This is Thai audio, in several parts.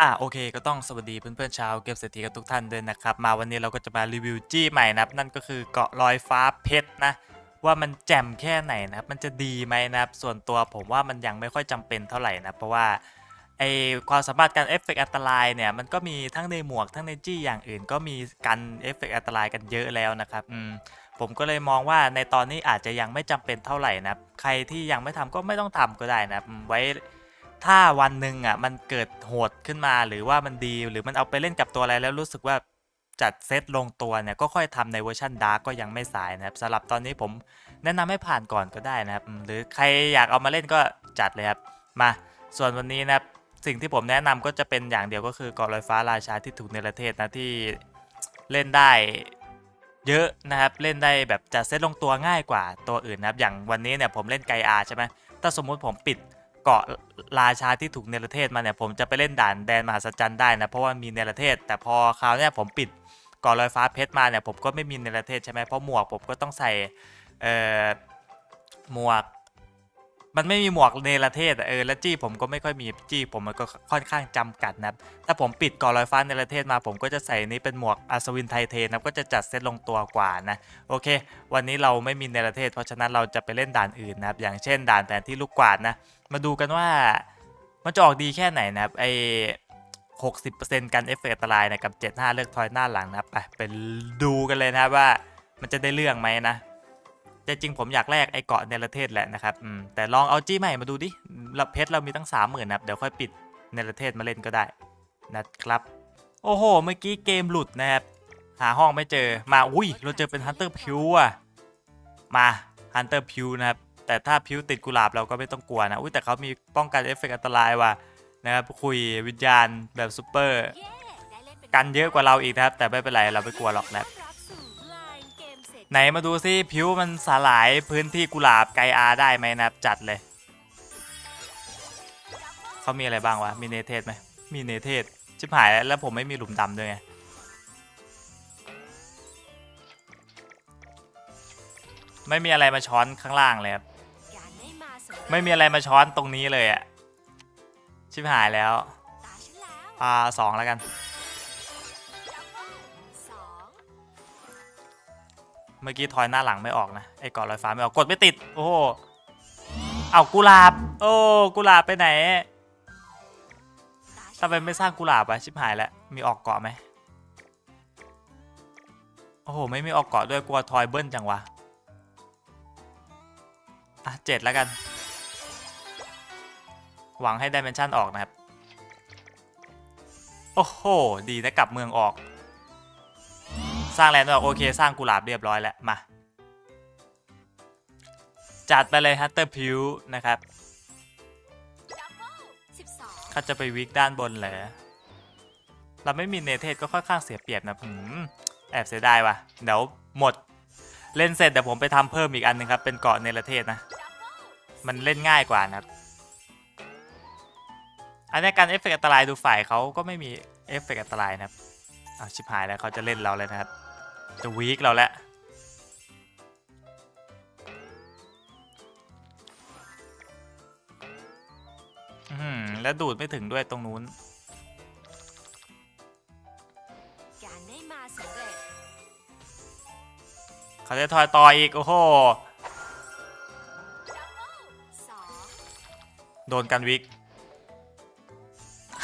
อะโอเค ก็ต้องสวัสดีเพื่อนๆชาวเกมเศรษฐีกันทุกท่านด้วยนะครับ มาวันนี้เราก็จะมารีวิวจี้ใหม่นะครับนั่นก็คือเกาะลอยฟ้าเพชรนะ ว่ามันแจ่มแค่ไหนนะครับ มันจะดีไหมนะครับ ส่วนตัวผมว่ามันยังไม่ค่อยจำเป็นเท่าไหร่นะเพราะว่าไอความสามารถการเอฟเฟกต์อันตรายเนี่ยมันก็มีทั้งในหมวกทั้งในจี้อย่างอื่น ก็มีกันเอฟเฟกต์อันตรายกันเยอะแล้วนะครับอืมผมก็เลยมองว่าในตอนนี้อาจจะยังไม่จำเป็นเท่าไหร่นะครับใครที่ยังไม่ทำก็ไม่ต้องทำก็ได้นะครับอืมไว้ ถ้าวันหนึ่งอะมันเกิดโหดขึ้นมาหรือว่ามันดีหรือมันเอาไปเล่นกับตัวอะไรแล้วรู้สึกว่าจัดเซตลงตัวเนี่ยก็ค่อยทำในเวอร์ชันดาร์กก็ยังไม่สายนะครับสำหรับตอนนี้ผมแนะนำให้ผ่านก่อนก็ได้นะครับ หรือใครอยากเอามาเล่นก็จัดเลยครับ มาส่วนวันนี้นะครับสิ่งที่ผมแนะนำก็จะเป็นอย่างเดียวก็คือเกาะลอยฟ้าราชาที่ถูกเนประเทศนะที่เล่นได้เยอะนะครับเล่นได้แบบจัดเซตลงตัวง่ายกว่าตัวอื่นนะครับอย่างวันนี้เนี่ยผมเล่นไกอาใช่ไหมถ้าสมมุติผมปิด เกาะราชาที่ถูกเนรเทศมาเนี่ยผมจะไปเล่นด่านแดนมหาสัจจันได้นะเพราะว่ามีเนรเทศ แต่พอคราวเนี้ยผมปิดเกาะลอยฟ้าเพชรมาเนี่ยผมก็ไม่มีเนรเทศใช่ไหมเพราะหมวกผมก็ต้องใส่เอ่อหมวก มันไม่มีหมวกเนรเทศเออแล้วจี้ผมก็ไม่ค่อยมีจี้ผมมันก็ค่อนข้างจำกัดนะถ้าผมปิดเกาะลอยฟ้าเนรเทศมา ผมก็จะใส่นี้เป็นหมวกอัศวินไทเทนะก็จะจัดเซตลงตัวกว่านะโอเค วันนี้เราไม่มีเนรเทศ เพราะฉะนั้นเราจะไปเล่นด่านอื่นนะครับอย่างเช่นด่านแผนที่ลูกกวาดนะ มาดูกันว่ามันจะออกดีแค่ไหนนะครับไอ60%กันเอฟเฟกต์อันตรายนะกับ75เลือกทอยหน้าหลังนะครับไปไปดูกันเลยนะครับว่ามันจะได้เรื่องไหมนะแต่จริงผมอยากแลกไอเกาะเนรเทศแหละนะครับแต่ลองเอาจี้ใหม่มาดูดิเราเพชรเรามีตั้ง30,000นะครับเดี๋ยวค่อยปิดเนรเทศมาเล่นก็ได้นะครับโอ้โห เมื่อกี้เกมหลุดนะครับ หาห้องไม่เจอมาอุ้ยเราเจอเป็นฮันเตอร์พิวอะมาฮันเตอร์พิวนะครับ แต่ถ้าพิวติดกุหลาบเราก็ไม่ต้องกลัวนะอุ้ยแต่เขามีป้องกันเอฟเฟกต์อันตรายว่ะนะครับคุยวิญญาณแบบซูเปอร์กันเยอะกว่าเราอีกนะครับ แต่ไม่เป็นไรเราไม่กลัวหรอกนะไหนมาดูซิพิวมันสลายพื้นที่กุหลาบไกอาได้ไหมนะครับจัดเลยเขามีอะไรบ้างวะมีเนเธสไหมมีเนเธสชิบหายแล้วแล้วผมไม่มีหลุมดำด้วยไงไม่มีอะไรมาช้อนข้างล่างเลยครับ ไม่มีอะไรมาช้อนตรงนี้เลยอะชิบหายแล้วอ่าสองแล้วกันเมื่อกี้ทอยหน้าหลังไม่ออกนะ ไอ้เกาะลอยฟ้าไม่ออก กดไม่ติด โอ้โหเอากุหลาบ โอ้กุหลาบไปไหนทำไมไม่สร้างกุหลาบอะชิบหายแล้ว มีออกเกาะไหมโอ้โห ไม่มีออกเกาะด้วยกลัวทอยเบิ้ลจังวะ อะเจ็ดแล้วกัน หวังให้ดิเมนชันออกนะครับ โอ้โห ดีนะกลับเมืองออก สร้างแลนด์ออกโอเค สร้างกุหลาบเรียบร้อยแล้ว มา จัดไปเลยฮัตเตอร์พิวนะครับเขาจะไปวิกด้านบนเหรอเราไม่มีเนเธสก็ค่อนข้างเสียเปรียบนะผมแอบเสียดายว่ะ เดี๋ยวหมด เล่นเสร็จเดี๋ยวผมไปทำเพิ่มอีกอันหนึงครับ เป็นเกาะเนรเทศนะ มันเล่นง่ายกว่านะครับ อันนี้การเอฟเฟกต์อันตรายดูฝ่ายเขาก็ไม่มีเอฟเฟกต์อันตรายนะครับอ้าชิบหายแล้วเขาจะเล่นเราเลยนะครับ จะวีคเราแล้วอื้อหือแล้วดูดไม่ถึงด้วยตรงนู้น เขาจะทอยต่ออีก โอ้โห โดนกันวิก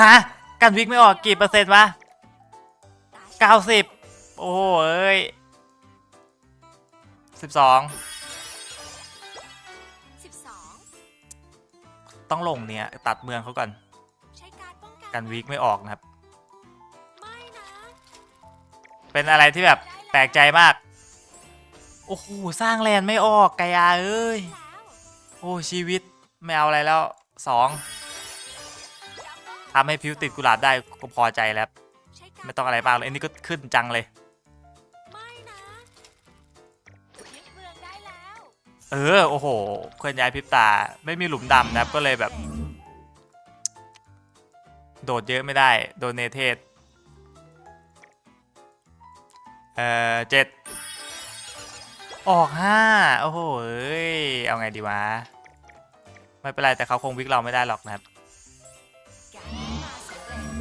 ฮะ กันวิกไม่ออกกี่เปอร์เซ็นต์วะตาฉัน90โอ้โหเอ้ย12สิบสองต้องลงเนี่ย ตัดเมืองเขาก่อนใช้การป้องกันกันวิกไม่ออกนะครับไม่นะเป็นอะไรที่แบบแปลกใจมาก โอ้โห สร้างแลนด์ไม่ออกไกยาเอ้ยแล้วโอ้ชีวิตไม่เอาอะไรแล้วสอง ทำให้พิวติดกุหลาบได้ก็พอใจแล้วใช้การไม่ต้องอะไรมากเลยอันนี้ก็ขึ้นจังเลยไม่นะยึดเมืองได้แล้วเออ โอ้โหเคลื่อนย้ายพริบตา ไม่มีหลุมดำนะครับก็เลยแบบ โดดเยอะไม่ได้ โดนเนเทศ เอ่อเจ็ดออกห้าโอ้โหเอ้ยเอาไงดีวะ ไม่เป็นไรแต่เขาคงวิกเราไม่ได้หรอกนะครับ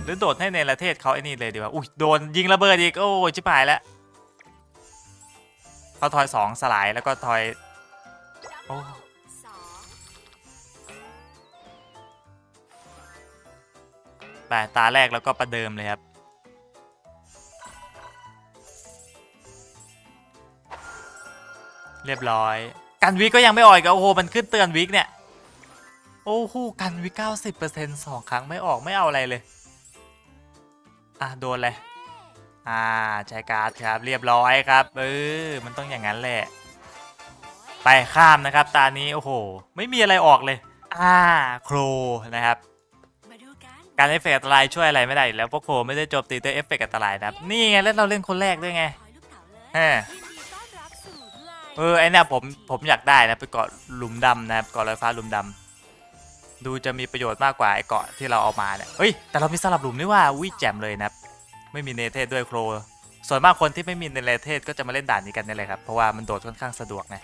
หรือโดดให้ในประเทศเขาไอ้นี่เลยดีกว่าอุ้ยโดนยิงระเบิดอีกโอ้ยชิบหายแล้วเขาทอยสองสลายแล้วก็ทอยโอ้ไปตาแรกแล้วก็ประเดิมเลยครับเรียบร้อย กันวิกก็ยังไม่ออกอีกอะโอ้โหมันขึ้นเตือนวิกเนี่ย โอ้โหกันวิก90%สองครั้งไม่ออกไม่เอาอะไรเลย อะโดนเลยอ่าใช้การ์ดครับเรียบร้อยครับเออมันต้องอย่างนั้นแหละ ไปข้ามนะครับ ตานี้โอ้โห ไม่มีอะไรออกเลย อ่าโครนะครับ การเอฟเฟกต์อันตรายช่วยอะไรไม่ได้แล้วเพราะโครไม่ได้โจมตีด้วยเอฟเฟกต์อันตรายนะครับนี่ไงแล้วเราเล่นคนแรกด้วยไงเออไลน์เออไอเนี่ยผมผมอยากได้นะไปเกาะหลุมดำนะครับเกาะลอยฟ้าหลุมดำ ดูจะมีประโยชน์มากกว่าไอเกาะที่เราเอามาเนี่ยเฮ้ยแต่เรามีสลับหลุมนี่ว่าวิแจ่มเลยนะครับไม่มีเนเธสด้วยโคร ส่วนมากคนที่ไม่มีเนเธสก็จะมาเล่นด่านนี้กันนี่แหละครับเพราะว่ามันโดดค่อนข้างสะดวกไง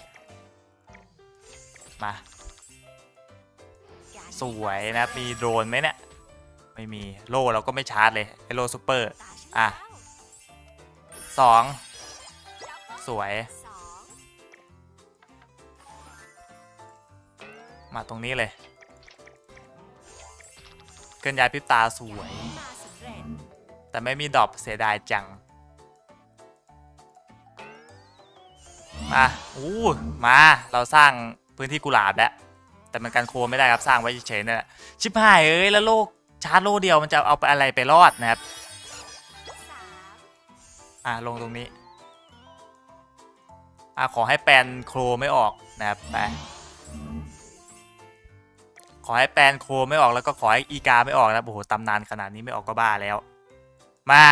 มาสวยนะครับมีโดรนไหมเนี่ยไม่มีโล่เราก็ไม่ชาร์จเลยไอโล่ซูเปอร์อะสองสวย มาตรงนี้เลย ลื่อนย้ายพริบตาสวย แต่ไม่มีดรอปเสียดายจัง มาอู้มาเราสร้างพื้นที่กุหลาบแล้วแต่มันกันโคไม่ได้ครับสร้างไว้เฉยๆนั่นแหละชิบหายเอ้ยแล้วโลกชาร์จโลเดียวมันจะเอาไปอะไรไปรอดนะครับอะลงตรงนี้อะขอให้แปลนโครไม่ออกนะครับไป อให้แปลนโครไม่ออกแล้วก็ขอให้อีกาไม่ออกนะโอ้โหตำนานขนาดนี้ไม่ออกก็บ้าแล้ว มา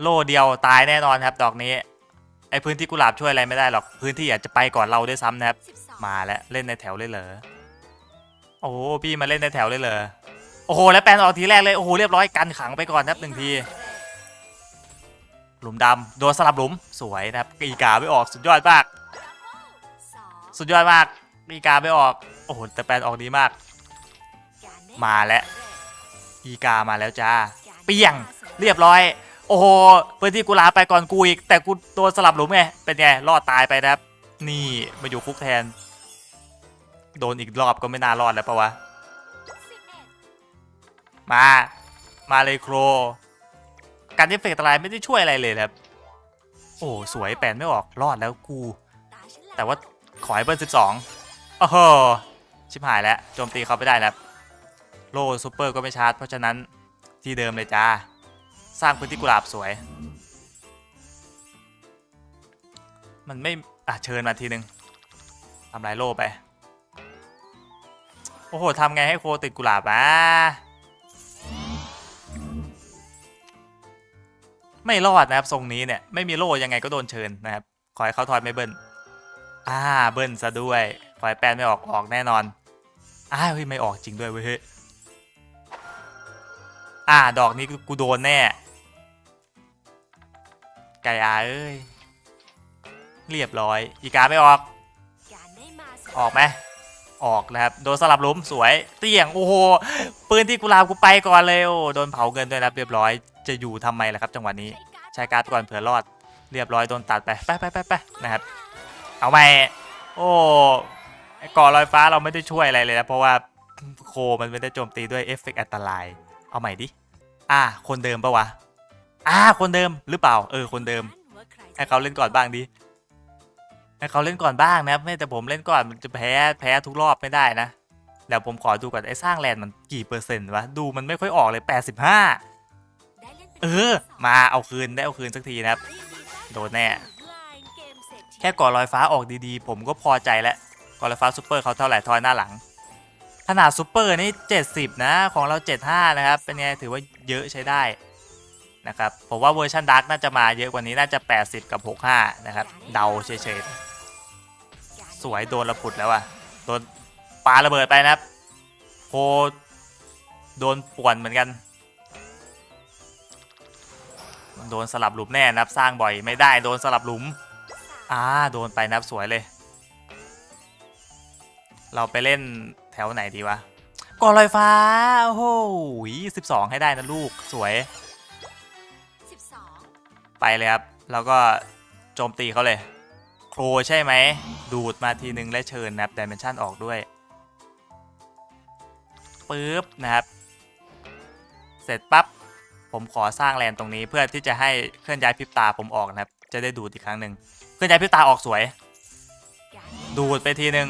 โล่เดียวตายแน่นอนครับ ดอกนี้ไอพื้นที่กุหลาบช่วยอะไรไม่ได้หรอกพื้นที่อาจจะไปก่อนเราด้วยซ้ำนะครับสิบสองมาแล้วเล่นในแถวเลยเหรอโอ้โหพี่มาเล่นในแถวเลยเหรอโอ้โหแล้วแปลนออกทีแรกเลยโอ้โหเรียบร้อยกันขังไปก่อนนะครับหนึ่งที หลุมดำโดนสลับหลุมสวยนะครับอีกาไม่ออกสุดยอดมากสองสุดยอดมากอีกาไม่ออกโอ้โหแต่แปลนออกดีมากการได้ มาแล้วอีกามาแล้วจ้า เปียงเรียบร้อย โอ้โหพื้นที่กูลาไปก่อนกูอีก แต่กูโดนสลับหลุมไง เป็นไง รอดตายไปนะครับ นี่มาอยู่คุกแทน โดนอีกรอบก็ไม่น่ารอดแล้วปะวะ มา มาเลยโคร การเอฟเฟกต์อะไรไม่ได้ช่วยอะไรเลยครับ โอ้สวยแปลนไม่ออกรอดแล้วกู แต่ว่าขอให้เบิ้ล12โอ้โหชิบหายแล้วโจมตีเขาไม่ได้นะครับ โล่ซูเปอร์ก็ไม่ชาร์จ เพราะฉะนั้นที่เดิมเลยจ้า สร้างพื้นที่กุหลาบสวย มันไม่ อะ เชิญมาทีนึงทำลายโล่ไป โอ้โหทำไงให้โคติดกุหลาบอะ ไม่รอดนะครับ ทรงนี้เนี่ย ไม่มีโล่ยังไงก็โดนเชิญนะครับ ขอให้เขาทอยไม่เบิ้ลอ่า เบิ้ลซะด้วย ขอให้แปลนไม่ออกออกแน่นอนอ้าวเฮ้ยไม่ออกจริงด้วยเว้ย อ่า ดอกนี้กูโดนแน่ ไก่อาเอ้ย เรียบร้อย อีกาไม่ออก ออกไหมออกนะครับ โดนสลับลุมสวย เตี้ยง โอ้โห ปืนที่กุลาบกูไปก่อนเลยโอ้โดนเผาเงินด้วยนะครับเรียบร้อย จะอยู่ทำไมล่ะครับ จังหวะนี้ใช้การ์ดใช้การ์ดก่อนเผื่อรอด เรียบร้อยโดนตัดไป ไปไปไปไปนะครับ เอาไปโอ้ไอ้ก่อลอยฟ้าเราไม่ได้ช่วยอะไรเลยนะ เพราะว่าโคมันไม่ได้โจมตีด้วยเอฟเฟกต์อันตราย เอาใหม่ดิ อ่า คนเดิมปะวะ อ่า คนเดิมหรือเปล่า เออ คนเดิม ให้เขาเล่นก่อนบ้างดิ ให้เขาเล่นก่อนบ้างนะครับไม่แต่ผมเล่นก่อนมันจะแพ้แพ้ทุกรอบไม่ได้นะเดี๋ยวผมขอดูก่อนไอ้สร้างแลนด์มันกี่เปอร์เซ็นต์วะ ดูมันไม่ค่อยออกเลย 85ได้เล่นป็นเออ มาเอาคืนได้เอาคืนสักทีนะครับ โดนแน่ แค่ก่อลอยฟ้าออกดีๆ ผมก็พอใจแล้วก่อลอยฟ้าซูเปอร์เขาเท่าไหร่ทอยหน้าหลัง ขนาดซูเปอร์นี่ 70 นะ ของเรา 75 นะครับ เป็นไง ถือว่าเยอะใช้ได้นะครับ ผมว่าเวอร์ชันดาร์กน่าจะมาเยอะกว่านี้น่าจะ 80 กับ 65 นะครับ เดาเฉยๆ สวยโดนระพุดแล้วอะโดนปาระเบิดไปนะครับโคโดนป่วนเหมือนกัน โดนสลับหลุมแน่นะครับ สร้างบ่อยไม่ได้โดนสลับหลุมอ่าโดนไปนะครับสวยเลย เราไปเล่น แถวไหนดีวะก่อลอยฟ้า โอ้โหสิบสองให้ได้นะลูกสวยสิบสองไปเลยครับ แล้วก็โจมตีเขาเลย โครใช่ไหม ดูดมาทีนึงและเชิญนะครับดิเมนชันออกด้วยปึ๊บนะครับ เสร็จปั๊บ ผมขอสร้างแลนตรงนี้เพื่อที่จะให้เคลื่อนย้ายพิบตาผมออกนะครับ จะได้ดูดอีกครั้งหนึ่งเคลื่อนย้ายพิบตาออกสวยด้ดูดไปทีนึง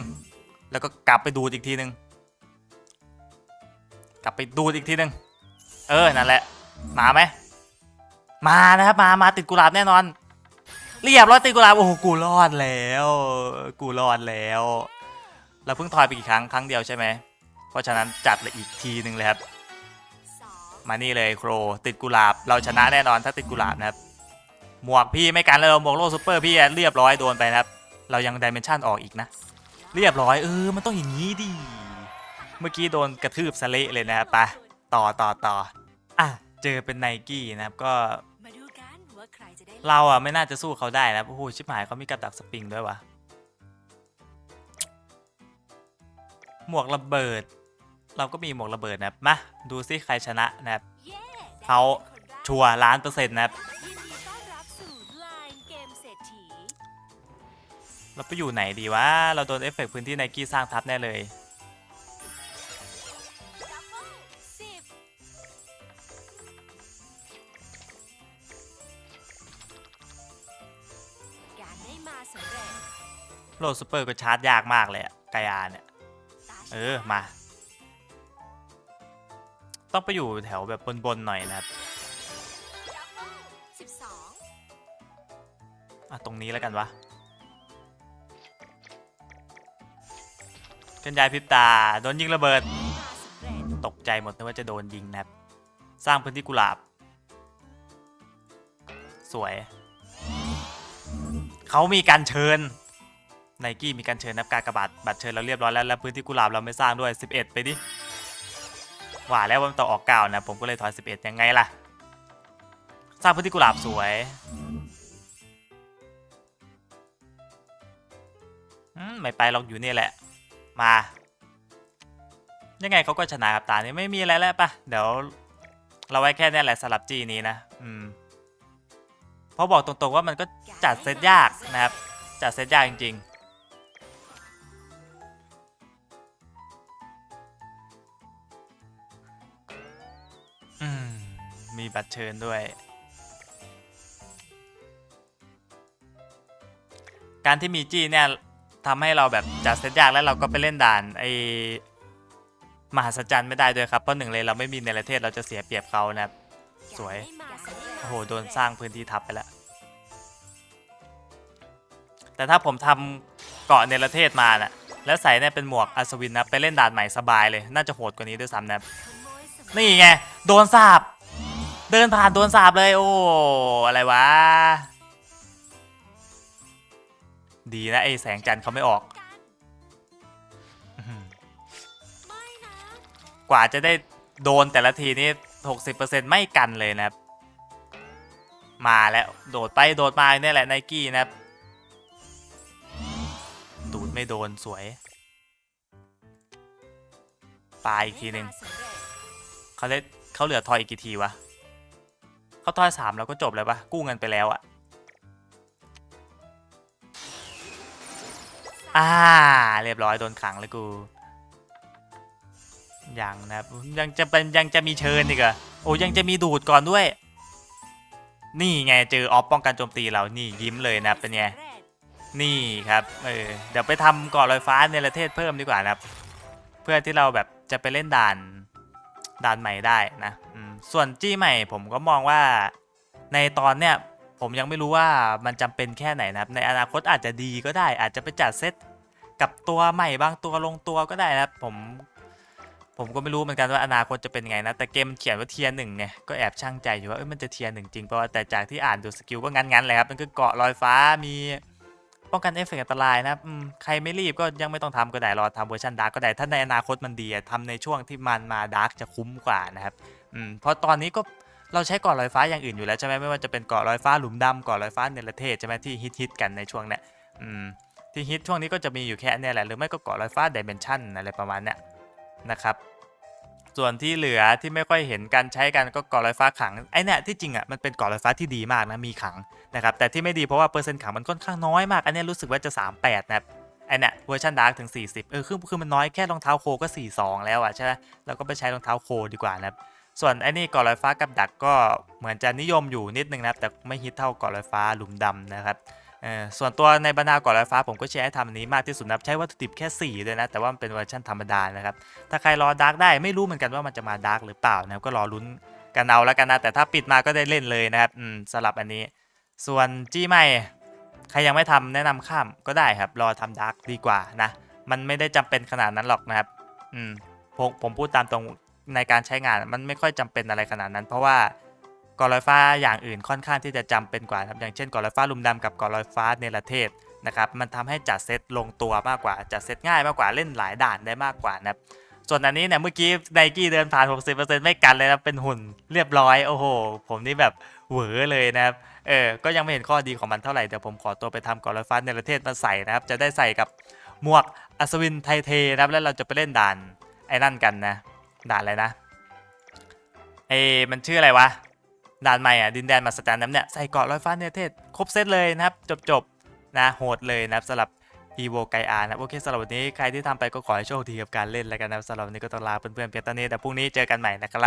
แล้วก็กลับไปดูดอีกทีหนึงกลับไปดูดอีกทีหนึงเออนั่นแหละ มาไหมมานะครับมามาติดกุหลาบแน่นอน เรียบร้อยติดกุหลาบโอ้โหกูรอดแล้ว กูรอดแล้ว เราเพิ่งทอยไปกี่ครั้งครั้งเดียวใช่ไหมเพราะฉะนั้นจัดเลยอีกทีหนึ่งเลยครับมานี่เลยโครติดกุหลาบเราชนะแน่นอนถ้าติดกุหลาบนะครับหมวกพี่ไม่กันเลยหมวกโลกซูเปอร์พี่เรียบร้อยโดนไปนะครับ เรายังดิเมนชันออกอีกนะ เรียบร้อยเออ มันต้องอย่างนี้ดิ เมื่อกี้โดนกระทืบสะเละเลยนะครับไปต่อต่อต่ออะ เจอเป็นไนกี้นะครับก็ เราอะไม่น่าจะสู้เขาได้นะโอ้โหชิบหายเขามีกับดักสปริงด้วยวะหมวกระเบิด เราก็มีหมวกระเบิดนะครับมาดูซิใครชนะนะครับเขาชัวร์ล้านเปอร์เซ็นต์นะครับ เราไปอยู่ไหนดีวะ เราโดนเอฟเฟกต์พื้นที่ไนกี้สร้างทับแน่เลยดับเบิ้ลสิบการได้มาสำเร็จโลดซูเปอร์ก็ชาร์จยากมากเลยอะไกอาเนี่ย เออ มา ต้องไปอยู่แถวแบบบนๆหน่อยนะครับอะตรงนี้แล้วกันวะ เคลื่อนย้ายพริบตา โดนยิงระเบิด ตกใจหมดนึกว่าจะโดนยิงนะครับ สร้างพื้นที่กุหลาบ สวย เขามีการเชิญไนกี้มีการเชิญนับการกระบาดบัตรเชิญเราเรียบร้อยแล้ว แล้วพื้นที่กุหลาบเราไม่สร้างด้วย 11 ไปดิหว่าแล้วมันต่อออกเก้านะ ผมก็เลยถอย 11 ยังไงล่ะ สร้างพื้นที่กุหลาบสวยไม่ไปเราอยู่นี่แหละ มา ยังไงเขาก็ชนะครับตานี้ไม่มีอะไรแล้วปะเดี๋ยว เราไว้แค่นี้แหละสลับจีนี้นะ อืมเพราะบอกตรงๆว่ามันก็จัดเซตยากนะครับ จัดเซตยากจริง ๆมมีบัตรเชิญด้วย การที่มีจี้เนี่ย ทำให้เราแบบจัดเซตยากแล้วเราก็ไปเล่นด่านไอมหัศจรรย์ไม่ได้ด้วยครับเพราะหนึ่งเลยเราไม่มีในประเทศเราจะเสียเปรียบเขานะครับสวยโอ้โหโดนสร้างพื้นที่ทับไปแล้วแต่ถ้าผมทำเกาะเนรเทศมาน่ะแล้วใส่เนี่ยเป็นหมวกอัศวินนะไปเล่นด่านใหม่สบายเลยน่าจะโหดกว่านี้ด้วยซ้ำนะนี่ไงโดนสาบเดินผ่านโดนสาบเลยโอ้อะไรวะ ดีนะไอแสงจันทร์เขาไม่ออก กว่าจะได้โดนแต่ละทีนี่60%ไม่กันเลยนะครับ มาแล้วโดดไปโดดมาเนี่ยแหละไนกี้นะครับ ดูดไม่โดนสวยปลายอีกทีหนึ่งได้มาเร็เขาได้เขาเหลือทอยอีกกี่ทีวะเขาทอยสามแล้วก็จบเลยปะกู้เงินไปแล้วอะ อ่า เรียบร้อยโดนขังเลยกู ยังนะครับยังจะเป็นยังจะมีเชิญอีกเหรอะโอ้ยังจะมีดูดก่อนด้วย นี่ไงเจอออฟป้องกันโจมตีเรานี่ยิ้มเลยนะเป็นไงนี่ครับเออเดี๋ยวไปทำกาะลอยฟ้าในประเทศเพิ่มดีกว่านะครับ เพื่อที่เราแบบจะไปเล่นด่านด่านใหม่ได้นะส่วนจี้ใหม่ผมก็มองว่าในตอนเนี้ย ผมยังไม่รู้ว่ามันจำเป็นแค่ไหนนะครับ ในอนาคตอาจจะดีก็ได้ อาจจะไปจัดเซตกับตัวใหม่บางตัวลงตัวก็ได้นะครับ ผม ผมก็ไม่รู้เหมือนกันว่าอนาคตจะเป็นไงนะ แต่เกมเขียนว่าเทียร์หนึ่งไงก็แอบช่างใจอยู่ว่าเอ้ยมันจะเทียร์หนึ่งจริงเพราะว่าแต่จากที่อ่านดูสกิลก็งั้นๆเลยครับมันคือเกาะลอยฟ้ามีป้องกันเอฟเฟกต์อันตรายนะครับใครไม่รีบก็ยังไม่ต้องทำก็ได้รอทำเวอร์ชันดาร์กก็ได้ ถ้าในอนาคตมันดีอะทำในช่วงที่มันมาดาร์กจะคุ้มกว่านะครับ อืม เพราะตอนนี้ก็ เราใช้เกาะลอยฟ้าอย่างอื่นอยู่แล้วใช่ไหมไม่ว่าจะเป็นเกาะลอยฟ้าหลุมดำเกาะลอยฟ้าเนรเทศใช่ไหมที่ฮิตๆกันในช่วงเนี้ยอืมที่ฮิตช่วงนี้ก็จะมีอยู่แค่เนี้แหละหรือไม่ก็เกาะลอยฟ้าดิเมนชันอะไรประมาณเนี้ยนะครับส่วนที่เหลือที่ไม่ค่อยเห็นการใช้กันก็เกาะลอยฟ้าขังไอเนี่ยที่จริงอะมันเป็นเกาะลอยฟ้าที่ดีมากนะมีขังนะครับแต่ที่ไม่ดีเพราะว่าเปอร์เซ็นต์ขังมันค่อนข้างน้อยมากอันเนี้ยรู้สึกว่าจะ 38นะครับไอเนี่ยเวอร์ชันดาร์กถึง 40เออคือคือมันน้อยแค่รองเท้าโคก็ 42 แล้วอะใช่ไหมเราก็ไปใช้รองเท้าโคดีกว่านะครับ ส่วนไอ้นี่เกาะลอยฟ้ากับดักก็เหมือนจะนิยมอยู่นิดนึงนะครับแต่ไม่ฮิตเท่าเกาะลอยฟ้าหลุมดำนะครับเออส่วนตัวในบรรดาเกาะลอยฟ้าผมก็แชร์ให้ทำอันนี้มากที่สุดนะครับใช้วัตถุดิบแค่ 4 เลยนะ แต่ว่ามันเป็นเวอร์ชันธรรมดานะครับ ถ้าใครรอดาร์กได้ไม่รู้เหมือนกันว่ามันจะมาดาร์กหรือเปล่านะครับก็รอลุ้นกันเอาแล้วกันนะ แต่ถ้าปิดมาก็ได้เล่นเลยนะครับอืมสลับอันนี้ ส่วนจี้ไม่ใครยังไม่ทำแนะนำข้ามก็ได้ครับ รอทำดาร์กดีกว่านะ มันไม่ได้จำเป็นขนาดนั้นหรอกนะครับอืมผมผมพูดตามตรง ในการใช้งานมันไม่ค่อยจำเป็นอะไรขนาดนั้น เพราะว่ากาะลอยฟ้าอย่างอื่นค่อนข้างที่จะจำเป็นกว่าครับอย่างเช่นกาะลอยฟ้าลุมดำกับกาะลอยฟ้าเนรเทศนะครับมันทำให้จัดเซตลงตัวมากกว่าจัดเซตง่ายมากกว่าเล่นหลายด่านได้มากกว่านะครับส่วนอันนี้เนี่ยเมื่อกี้ไนกี้เดินผ่าน 60%ไม่กันเลยนะเป็นหุ่นเรียบร้อยโอ้โห ผมนี่แบบเหวอเลยนะครับเออก็ยังไม่เห็นข้อดีของมันเท่าไหร่เดี๋ยวผมขอตัวไปทำกาะลอยฟ้าเนรเทศมาใส่นะครับจะได้ใส่กับหมวกอัศวินไทเทนะครับแล้วเราจะไปเล่นด่านไอ้นั่นกันนะ ด่านอะไรนะเอมันชื่ออะไรวะ ด่านใหม่อะดินแดนมาสจรรย์น้ำเนี่ย ใส่เกาะลอยฟ้าเนเทศ ครบเซตเลยนะครับ จบจบๆนะโหดเลยนะครับสำหรับอีโวไกอาร์นะโอเคสำหรับวันนี้ใครที่ทำไปก็ขอให้โชคดีกับการเล่นแล้วกันนะสำหรับวันนี้ก็ต้องลาเพื่อนๆเพียงเท่านี้แต่พรุ่งนี้เจอกันใหม่นะครับ